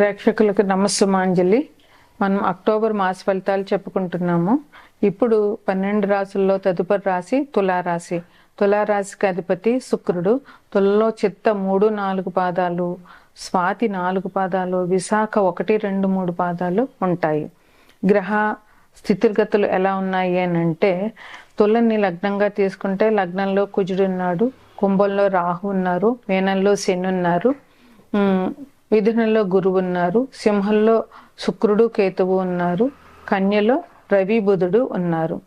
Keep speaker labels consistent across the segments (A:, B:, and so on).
A: ప్రేక్షకులకు నమస్సుమాంజలి. మనం అక్టోబర్ మాస ఫలితాలు చెప్పుకుంటున్నాము. ఇప్పుడు పన్నెండు రాసుల్లో తదుపరి రాశి తులారాశి. తులారాశికి అధిపతి శుక్రుడు. తులలో చిత్త మూడు నాలుగు పాదాలు. స్వాతి నాలుగు పాదాలు. విశాఖ ఒకటి రెండు మూడు పాదాలు ఉంటాయి. గ్రహ స్థితిగతులు ఎలా ఉన్నాయి అని అంటే తులని లగ్నంగా తీసుకుంటే లగ్నంలో కుజుడు ఉన్నాడు. కుంభంలో రాహు ఉన్నారు. మీనంలో శని ఉన్నారు. మిథునంలో గురువు ఉన్నారు సింహంలో శుక్రుడు కేతువు ఉన్నారు కన్యలో రవి బుధుడు ఉన్నారు.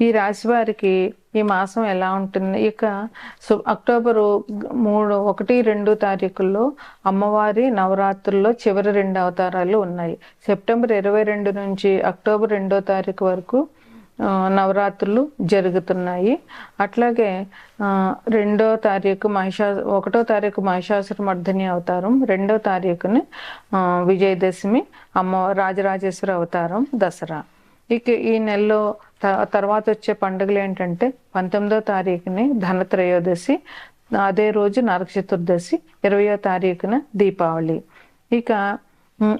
A: ఈ రాశి వారికి ఈ మాసం ఎలా ఉంటుంది? ఇక సు- అక్టోబరు మూడు ఒకటి రెండు తారీఖుల్లో అమ్మవారి నవరాత్రుల్లో చివరి రెండు అవతారాలు ఉన్నాయి. సెప్టెంబర్ ఇరవై రెండు నుంచి అక్టోబర్ రెండో తారీఖు వరకు నవరాత్రులు జరుగుతున్నాయి. అట్లాగే రెండో తారీఖు మహిషా ఒకటో తారీఖు మహిషాసుర మర్దిని అవతారం రెండో తారీఖుని విజయదశమి అమ్మ రాజరాజేశ్వరి అవతారం దసరా. ఇక ఈ నెలలో త- తర్వాత వచ్చే పండుగలు ఏంటంటే పంతొమ్మిదో తారీఖుని ధనత్రయోదశి అదే రోజు నరక చతుర్దశి ఇరవయో తారీఖున దీపావళి. ఇక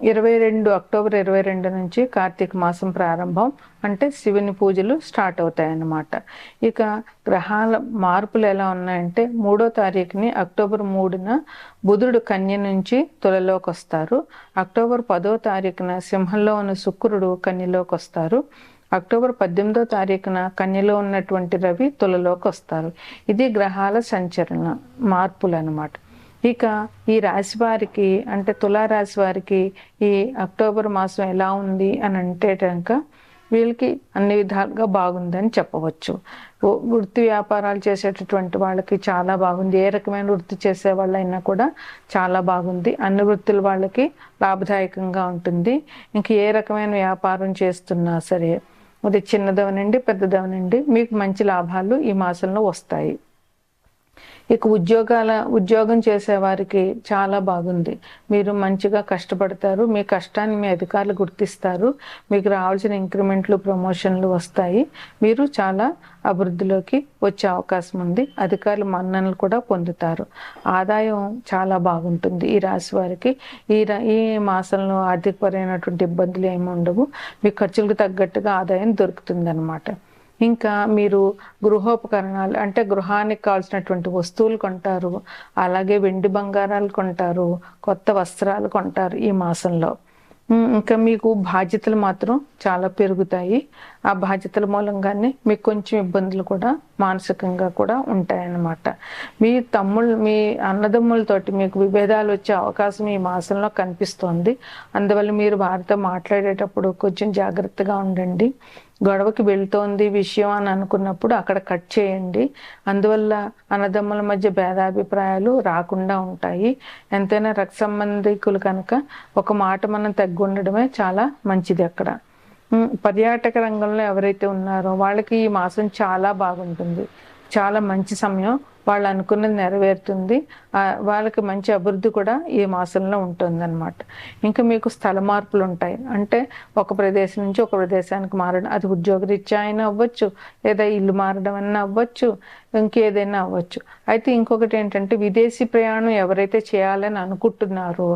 A: ఇరవై రెండు అక్టోబర్ ఇరవై రెండు నుంచి కార్తీక మాసం ప్రారంభం అంటే శివుని పూజలు స్టార్ట్ అవుతాయి అన్నమాట ఇక గ్రహాల మార్పులు ఎలా ఉన్నాయంటే మూడో తారీఖుని అక్టోబర్ మూడున బుధుడు కన్య నుంచి తులలోకి వస్తారు. అక్టోబర్ పదో తారీఖున సింహంలో ఉన్న శుక్రుడు కన్యలోకి వస్తారు. అక్టోబర్ పద్దెనిమిదో తారీఖున కన్యలో ఉన్నటువంటి రవి తులలోకి వస్తారు. ఇది గ్రహాల సంచలన మార్పులు అన్నమాట ఇక ఈ రాశి వారికి అంటే తులారాశి వారికి ఈ అక్టోబర్ మాసం ఎలా ఉంది అని అంటే కనుక వీళ్ళకి అన్ని విధాలుగా బాగుందని చెప్పవచ్చు. వృత్తి వ్యాపారాలు చేసేటటువంటి వాళ్ళకి చాలా బాగుంది. ఏ రకమైన వృత్తి చేసే వాళ్ళైనా కూడా చాలా బాగుంది. అన్ని వృత్తుల వాళ్ళకి లాభదాయకంగా ఉంటుంది. ఇంక ఏ రకమైన వ్యాపారం చేస్తున్నా సరే అది చిన్నదవనండి పెద్దదవనండి మీకు మంచి లాభాలు ఈ మాసంలో వస్తాయి. ఇక ఉద్యోగాల ఉద్యోగం చేసేవారికి చాలా బాగుంది. మీరు మంచిగా కష్టపడతారు మీ కష్టాన్ని మీ అధికారులు గుర్తిస్తారు మీకు రావాల్సిన ఇంక్రిమెంట్లు ప్రమోషన్లు వస్తాయి. మీరు చాలా అభివృద్ధిలోకి వచ్చే అవకాశం ఉంది. అధికారులు మన్ననలు కూడా పొందుతారు. ఆదాయం చాలా బాగుంటుంది. ఈ రాశి వారికి ఈ రా- ఈ మాసంలో ఆర్థికపరమైనటువంటి ఇబ్బందులు ఏమి ఉండవు. మీ ఖర్చులకు తగ్గట్టుగా ఆదాయం దొరుకుతుంది ఇంకా మీరు గృహోపకరణాలు అంటే గృహానికి కావాల్సినటువంటి వస్తువులు కొంటారు అలాగే వెండి బంగారాలు కొంటారు కొత్త వస్త్రాలు కొంటారు ఈ మాసంలో. ఇంకా మీకు బాధ్యతలు మాత్రం చాలా పెరుగుతాయి. ఆ బాధ్యతల మూలంగానే మీకు కొంచెం ఇబ్బందులు కూడా మానసికంగా కూడా ఉంటాయన్నమాట. మీ తమ్ముళ్ళు మీ అన్నదమ్ములతోటి మీకు విభేదాలు వచ్చే అవకాశం ఈ మాసంలో కనిపిస్తోంది. అందువల్ల మీరు వారితో మాట్లాడేటప్పుడు కొంచెం జాగ్రత్తగా ఉండండి. గొడవకి వెళుతోంది విషయం అని అనుకున్నప్పుడు అక్కడ కట్ చేయండి. అందువల్ల అన్నదమ్ముల మధ్య భేదాభిప్రాయాలు రాకుండా ఉంటాయి. ఎంతైనా రక్త సంబంధికులు కనుక ఒక మాట మనం తగ్గుండడమే చాలా మంచిది అక్కడ. పర్యాటక రంగంలో ఎవరైతే ఉన్నారో వాళ్ళకి ఈ మాసం చాలా బాగుంటుంది. చాలా మంచి సమయం. వాళ్ళు అనుకున్నది నెరవేరుతుంది. వాళ్ళకి మంచి అభివృద్ధి కూడా ఈ మాసంలో ఉంటుంది అనమాట ఇంకా మీకు స్థల మార్పులు ఉంటాయి. అంటే ఒక ప్రదేశం నుంచి ఒక ప్రదేశానికి మారడం అది ఉద్యోగరీత్యా అయినా అవ్వచ్చు లేదా ఇల్లు మారడం అయినా అవ్వచ్చు ఇంకేదైనా అవ్వచ్చు. అయితే ఇంకొకటి ఏంటంటే విదేశీ ప్రయాణం ఎవరైతే చేయాలని అనుకుంటున్నారో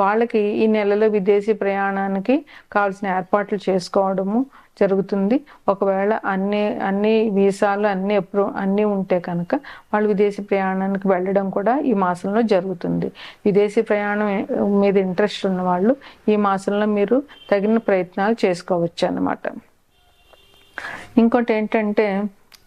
A: వాళ్ళకి ఈ నెలలో విదేశీ ప్రయాణానికి కావాల్సిన ఏర్పాట్లు చేసుకోవడము జరుగుతుంది. ఒకవేళ అన్ని అన్ని వీసాలు అన్ని ఎప్పుడు అన్నీ ఉంటే కనుక వాళ్ళు విదేశీ ప్రయాణానికి వెళ్ళడం కూడా ఈ మాసంలో జరుగుతుంది. విదేశీ ప్రయాణం మీద ఇంట్రెస్ట్ ఉన్న వాళ్ళు ఈ మాసంలో మీరు తగిన ప్రయత్నాలు చేసుకోవచ్చు అన్నమాట. ఇంకోటి ఏంటంటే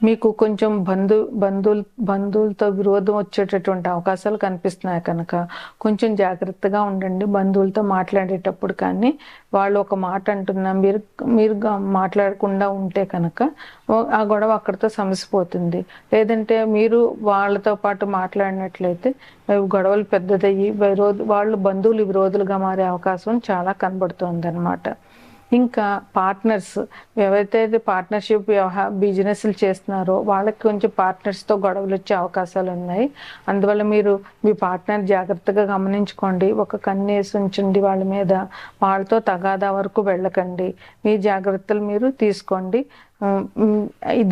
A: మీకు కొంచెం బంధు బంధువులు బంధువులతో విరోధం వచ్చేటటువంటి అవకాశాలు కనిపిస్తున్నాయి కనుక కొంచెం జాగ్రత్తగా ఉండండి బంధువులతో మాట్లాడేటప్పుడు కానీ. వాళ్ళు ఒక మాట అంటున్నా మీరు మీరు మాట్లాడకుండా ఉంటే కనుక ఆ గొడవ అక్కడితో సమసిపోతుంది. లేదంటే మీరు వాళ్ళతో పాటు మాట్లాడినట్లయితే గొడవలు పెద్దదయ్యి విరోధ వాళ్ళు బంధువులు విరోధులుగా మారే అవకాశం చాలా కనబడుతుంది అనమాట ఇంకా పార్ట్నర్స్ ఎవరైతే పార్ట్నర్షిప్ వ్యవహార బిజినెస్లు చేస్తున్నారో వాళ్ళకి కొంచెం పార్ట్నర్స్తో గొడవలు వచ్చే అవకాశాలు ఉన్నాయి. అందువల్ల మీరు మీ పార్ట్నర్ జాగ్రత్తగా గమనించుకోండి. ఒక కన్నేసి ఉంచండి వాళ్ళ మీద. వాళ్ళతో తగాదా వరకు వెళ్ళకండి. మీ జాగ్రత్తలు మీరు తీసుకోండి.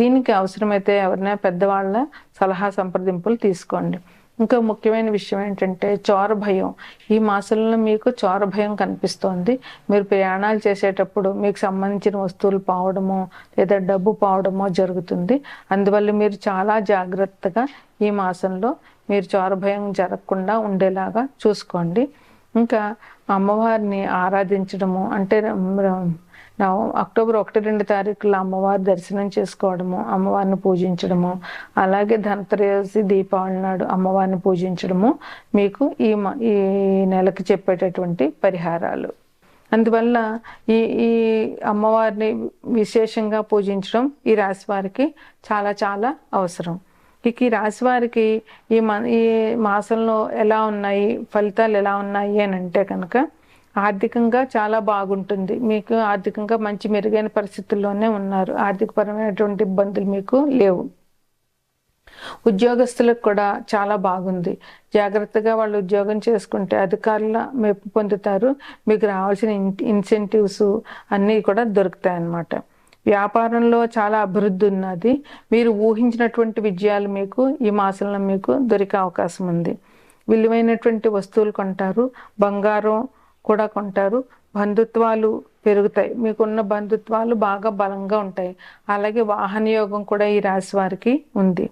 A: దీనికి అవసరమైతే ఎవరైనా పెద్దవాళ్ళ సలహా సంప్రదింపులు తీసుకోండి. ఇంకా ముఖ్యమైన విషయం ఏంటంటే చోర భయం. ఈ మాసంలో మీకు చోర భయం కనిపిస్తోంది. మీరు ప్రయాణాలు చేసేటప్పుడు మీకు సంబంధించిన వస్తువులు పావడమో లేదా డబ్బు పావడమో జరుగుతుంది. అందువల్ల మీరు చాలా జాగ్రత్తగా ఈ మాసంలో మీరు చోర భయం జరగకుండా ఉండేలాగా చూసుకోండి. ఇంకా అమ్మవారిని ఆరాధించడము అంటే నవ అక్టోబర్ ఒకటి రెండు తారీఖులో అమ్మవారి దర్శనం చేసుకోవడము అమ్మవారిని పూజించడము అలాగే ధనత్రయోదశి దీపావళి నాడు అమ్మవారిని పూజించడము మీకు ఈ ఈ నెలకి చెప్పేటటువంటి పరిహారాలు. అందువల్ల ఈ ఈ అమ్మవారిని విశేషంగా పూజించడం ఈ రాశి వారికి చాలా చాలా అవసరం. ఇక ఈ రాశి వారికి ఈ మ ఈ మాసంలో ఎలా ఉన్నాయి ఫలితాలు ఎలా ఉన్నాయి అని అంటే కనుక ఆర్థికంగా చాలా బాగుంటుంది. మీకు ఆర్థికంగా మంచి మెరుగైన పరిస్థితుల్లోనే ఉన్నారు. ఆర్థికపరమైనటువంటి ఇబ్బందులు మీకు లేవు. ఉద్యోగస్తులకు కూడా చాలా బాగుంది. జాగ్రత్తగా వాళ్ళు ఉద్యోగం చేసుకుంటే అధికారుల మెప్పు పొందుతారు. మీకు రావాల్సిన ఇన్సెంటివ్స్ అన్నీ కూడా దొరుకుతాయి అన్నమాట వ్యాపారంలో చాలా అభివృద్ధి ఉన్నది. మీరు ఊహించినటువంటి విజయాలు మీకు ఈ మాసంలో మీకు దొరికే అవకాశం ఉంది. విలువైనటువంటి వస్తువులు కొంటారు. బంగారం కూడా కొంటారు. బంధుత్వాలు పెరుగుతాయి. మీకున్న బంధుత్వాలు బాగా బలంగా ఉంటాయి. అలాగే వాహన యోగం కూడా ఈ రాశి వారికి ఉంది.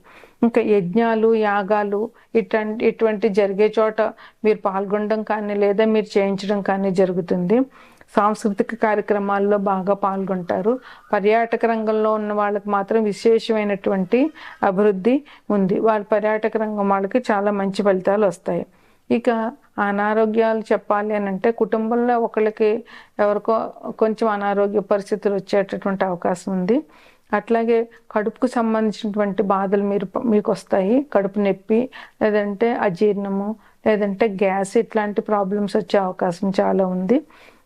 A: ఇంకా యజ్ఞాలు యాగాలు ఇటువంటి ఇటువంటి జరిగే చోట మీరు పాల్గొనడం కానీ లేదా మీరు చేయించడం కానీ జరుగుతుంది. సాంస్కృతిక కార్యక్రమాల్లో బాగా పాల్గొంటారు. పర్యాటక రంగంలో ఉన్న వాళ్ళకి మాత్రం విశేషమైనటువంటి అభివృద్ధి ఉంది. వాళ్ళ పర్యాటక రంగం వాళ్ళకి చాలా మంచి ఫలితాలు వస్తాయి. ఇక అనారోగ్యాలు చెప్పాలి అని అంటే కుటుంబంలో ఒకళ్ళకి ఎవరికో కొంచెం అనారోగ్య పరిస్థితులు వచ్చేటటువంటి అవకాశం ఉంది. అట్లాగే కడుపుకు సంబంధించినటువంటి బాధలు మీరు మీకు వస్తాయి. కడుపు నొప్పి లేదంటే అజీర్ణము లేదంటే గ్యాస్ ఇట్లాంటి ప్రాబ్లమ్స్ వచ్చే అవకాశం చాలా ఉంది.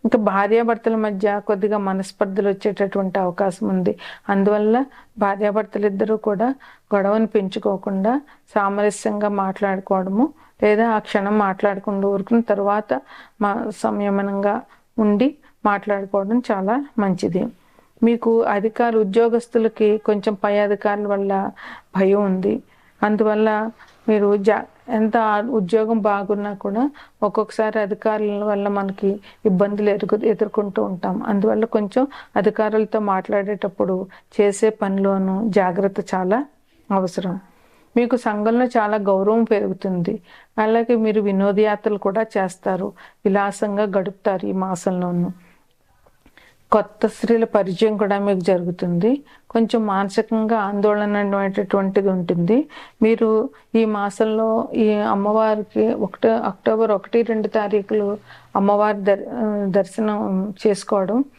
A: ఇంకా భార్యాభర్తల మధ్య కొద్దిగా మనస్పర్ధలు వచ్చేటటువంటి అవకాశం ఉంది. అందువల్ల భార్యాభర్తలు ఇద్దరూ కూడా గొడవను పెంచుకోకుండా సామరస్యంగా మాట్లాడుకోవడము లేదా ఆ క్షణం మాట్లాడకుండా ఊరుకున్న తర్వాత మా సంయమనంగా ఉండి మాట్లాడుకోవడం చాలా మంచిది. మీకు అధికారు ఉద్యోగస్తులకి కొంచెం పై అధికారుల వల్ల భయం ఉంది. అందువల్ల మీరు జా ఎంత ఉద్యోగం బాగున్నా కూడా ఒక్కొక్కసారి అధికారుల వల్ల మనకి ఇబ్బందులు ఎదుర్కొ ఎదుర్కొంటూ ఉంటాం. అందువల్ల కొంచెం అధికారులతో మాట్లాడేటప్పుడు చేసే పనిలోనూ జాగ్రత్త చాలా అవసరం. మీకు సంఘంలో చాలా గౌరవం పెరుగుతుంది. అలాగే మీరు వినోదయాత్రలు కూడా చేస్తారు. విలాసంగా గడుపుతారు ఈ మాసంలోనూ. కొత్త స్త్రీల పరిచయం కూడా మీకు జరుగుతుంది. కొంచెం మానసికంగా ఆందోళన అనేటటువంటిది ఉంటుంది. మీరు ఈ మాసంలో ఈ అమ్మవారికి ఒకటి అక్టోబర్ ఒకటి రెండు తారీఖులు అమ్మవారి దర్ దర్శనం చేసుకోవడం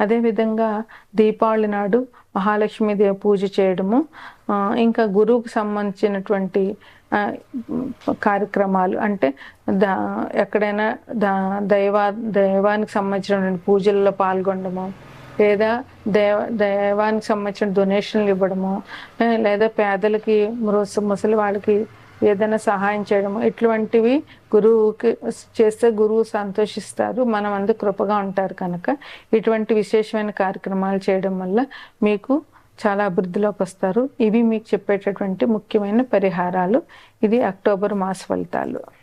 A: అదేవిధంగా దీపావళి నాడు మహాలక్ష్మీదేవి పూజ చేయడము ఇంకా గురువుకు సంబంధించినటువంటి కార్యక్రమాలు అంటే దా ఎక్కడైనా దా దైవా దైవానికి సంబంధించినటువంటి పూజల్లో పాల్గొనడము లేదా దేవ దైవానికి సంబంధించిన డొనేషన్లు ఇవ్వడము లేదా పేదలకి ముసలి వాళ్ళకి ఏదైనా సహాయం చేయడం ఇటువంటివి గురువుకి చేస్తే గురువు సంతోషిస్తారు మనం అందరు కృపగా ఉంటారు కనుక. ఇటువంటి విశేషమైన కార్యక్రమాలు చేయడం వల్ల మీకు చాలా అభివృద్ధిలోకి వస్తారు. ఇవి మీకు చెప్పేటటువంటి ముఖ్యమైన పరిహారాలు. ఇది అక్టోబర్ మాస ఫలితాలు.